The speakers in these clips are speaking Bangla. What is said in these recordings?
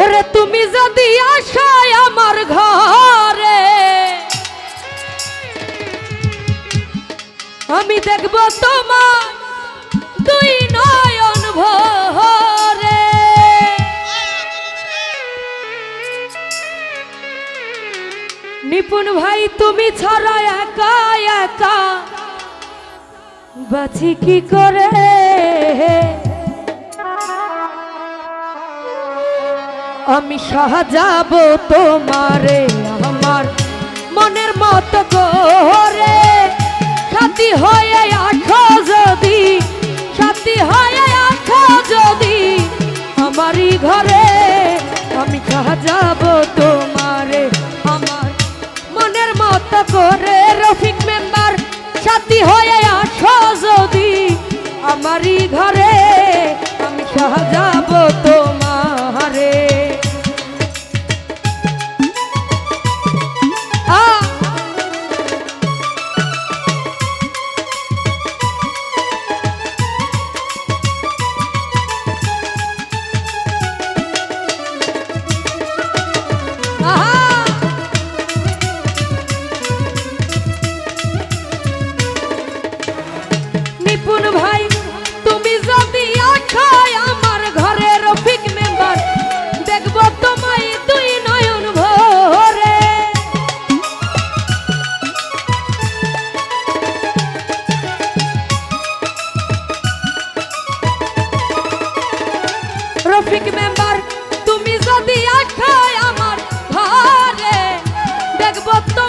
ওরে তুমি যদি আসায় আমার ঘরে, আমি দেখব তোমার দুই নয়ন ভরে। নিপুণ ভাই, তুমি ছাড়া একা একা বাছি কি করে? আমি সাজাবো তোমারে আমার মনের মত করে সাথী হয়ে আঠো যদি, সাথী হয়ে আঠো যদি আমারই ঘরে। আমি সাজাবো তোমারে আমার মনের মত করে রফিক মেম্বার, সাথী হয়ে আঠো যদি আমারই ঘরে। আমি সাজাবো তোমারে রফিক মেম্বার তুমি যদি আখায় আমার ঘরে দেখব তোমায়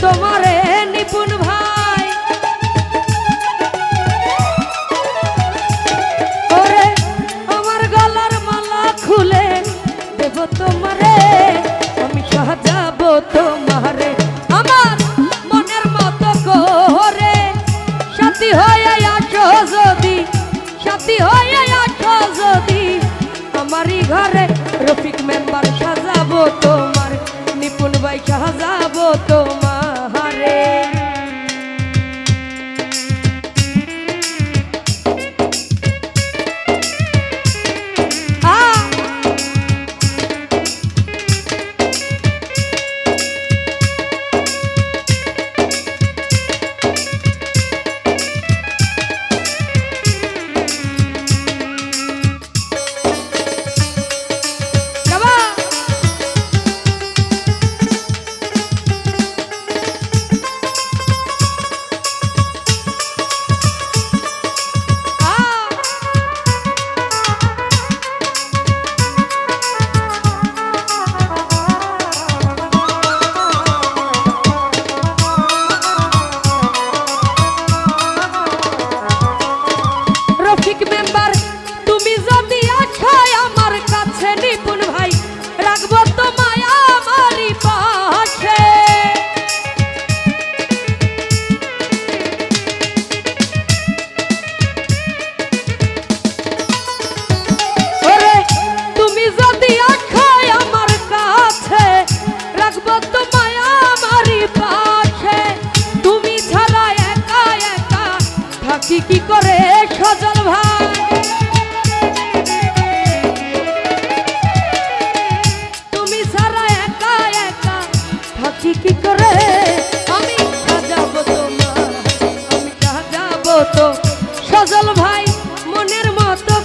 তোমারে নিপুণ ভাই। ওরে, আমার গলার মালা খুলে দেব তোমারে। আমি তোমারে। আমার মনের মতো করে। সাথী হয়ে আসো যদি, সাথী হয়ে আসো যদি, আমারই ঘরে রফিক মেম্বার সাজাবো তোমার। নিপুণ ভাই সাজাবো তোমারে।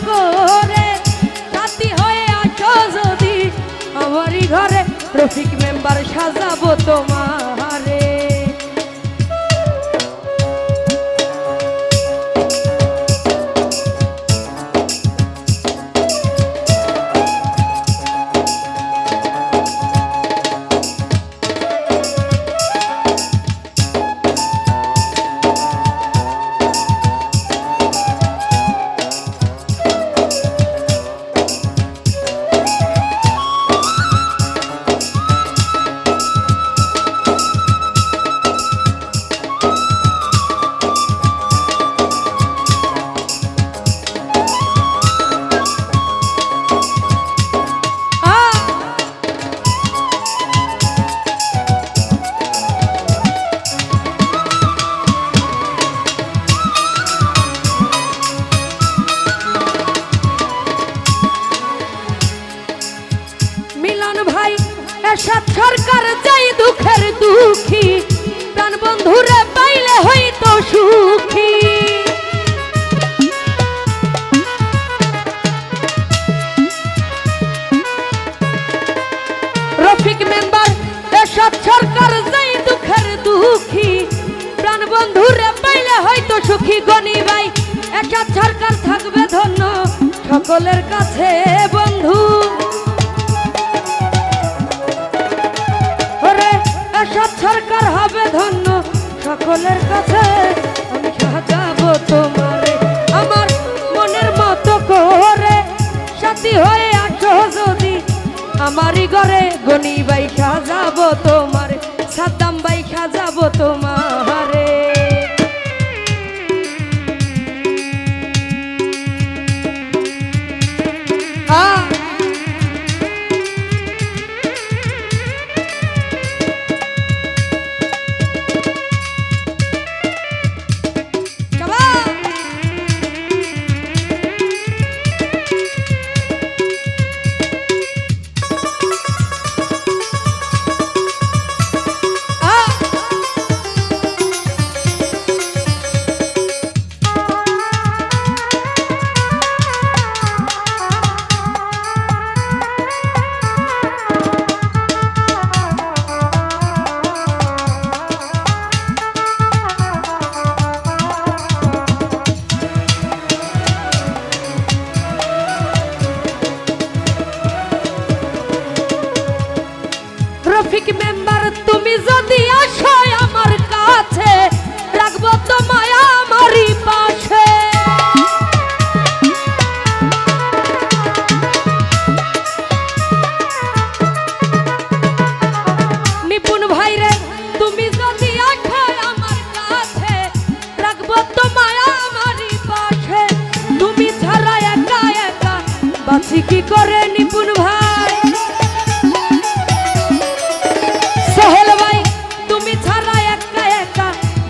করে। সাথী হয়ে আছো যদি আমারই ঘরে রফিক মেম্বার সাজাবো তোমারে। থাকবে ধন্য সকলের কাছে বন্ধু। সরকার হবে ধন্য সকলের কাছে। আমি সাজাবো তোমারে, আমার মনের মতো করে। সাথী হয়ে আছো যদি, আমারই ঘরে গনি বাই সাজাবো তোমারে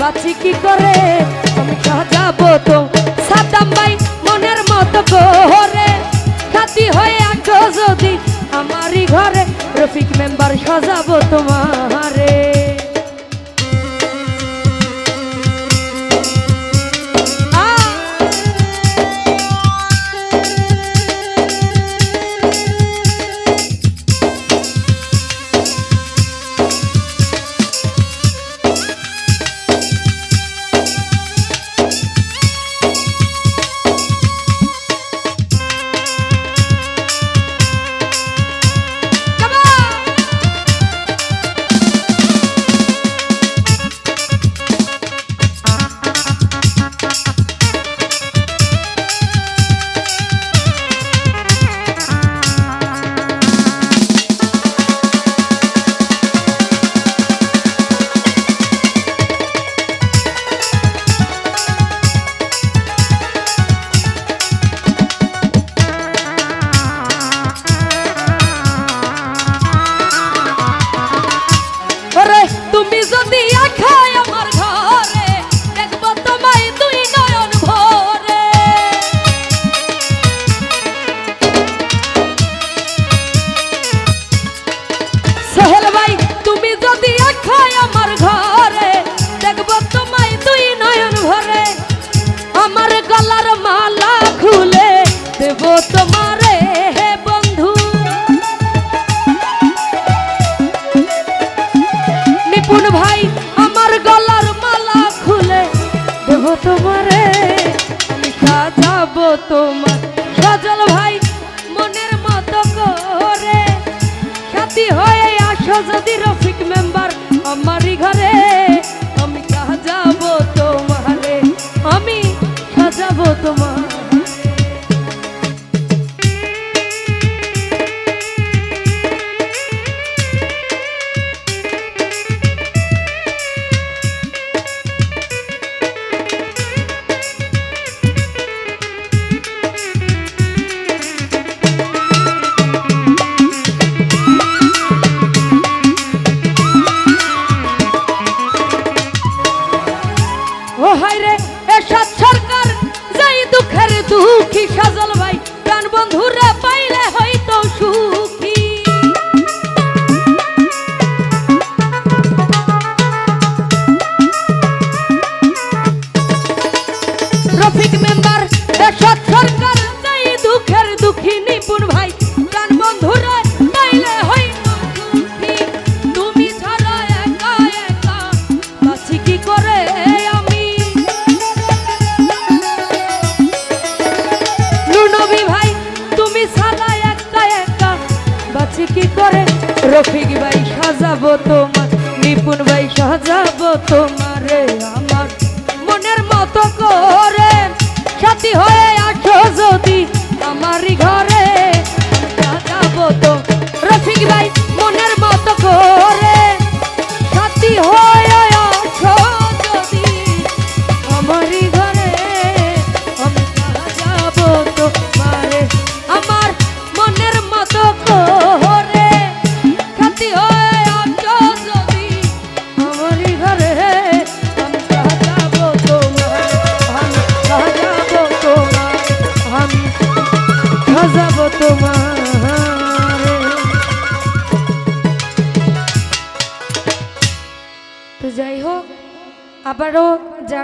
বাঁচি কি করে? আমি সাজাবো তো সাদাম ভাই মনের মতো করে খাতি হয়ে আঁকো যদি আমারই ঘরে, রফিক মেম্বার সাজাবো তোমারে। তোমারে আমি তোমার। সজল ভাই, মনের মতো করে। সাথী হয়ে আসো যদি রফিক মেম্বার আমারই ঘরে। আমি যাব তোমারে, আমি সাজাবো তোমার। এসব সরকার দুঃখের দুঃখী সাজল ভাই। প্রাণ বন্ধুরা পাইলে হয়তো সুখী। সাথী হয়ে আসো যদি আমারই ঘরে যাব তো। রফিক ভাই মনের মতো করে।